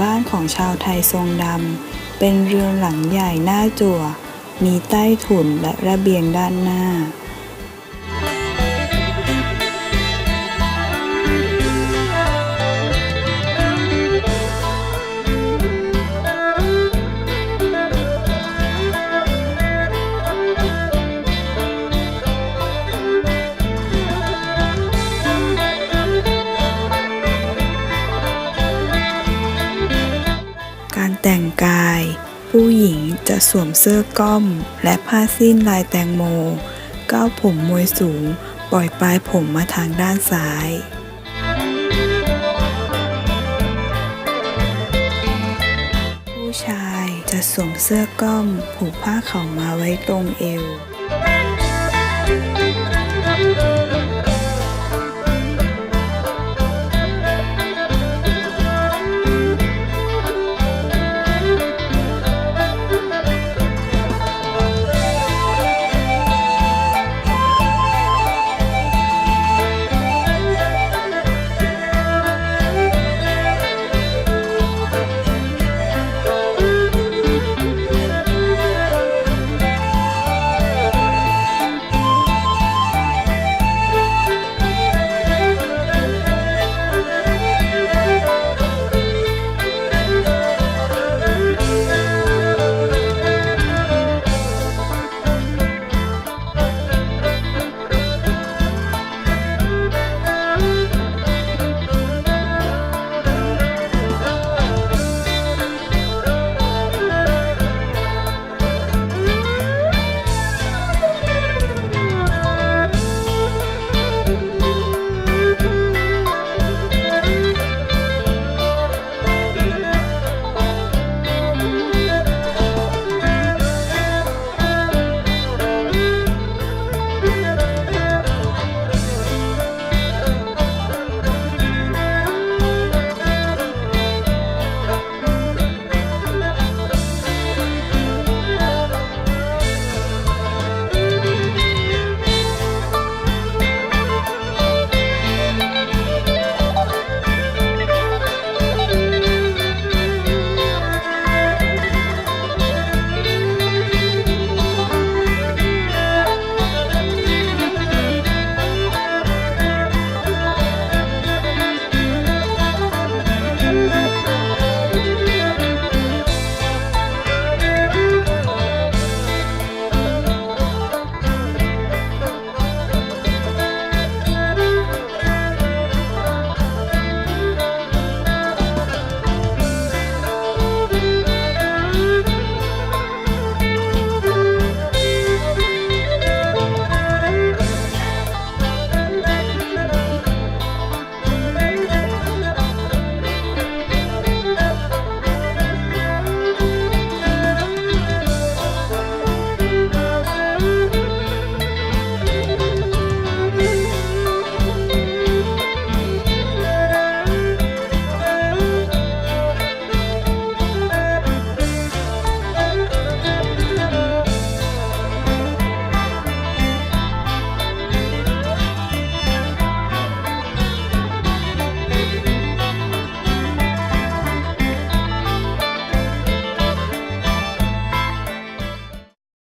บ้านของชาวไทยทรงดำ เป็นเรือนหลังใหญ่หน้าจั่ว มีใต้ถุนและระเบียงด้านหน้า ผู้หญิงจะสวมเสื้อก้อม และผ้าสิ้นลายแตงโม ก้าวผมมวยสูง ปล่อยปลายผมมาทางด้านซ้ายผู้ชายจะสวมเสื้อก้อม ผูกผ้าเข่าวมาไว้ตรงเอว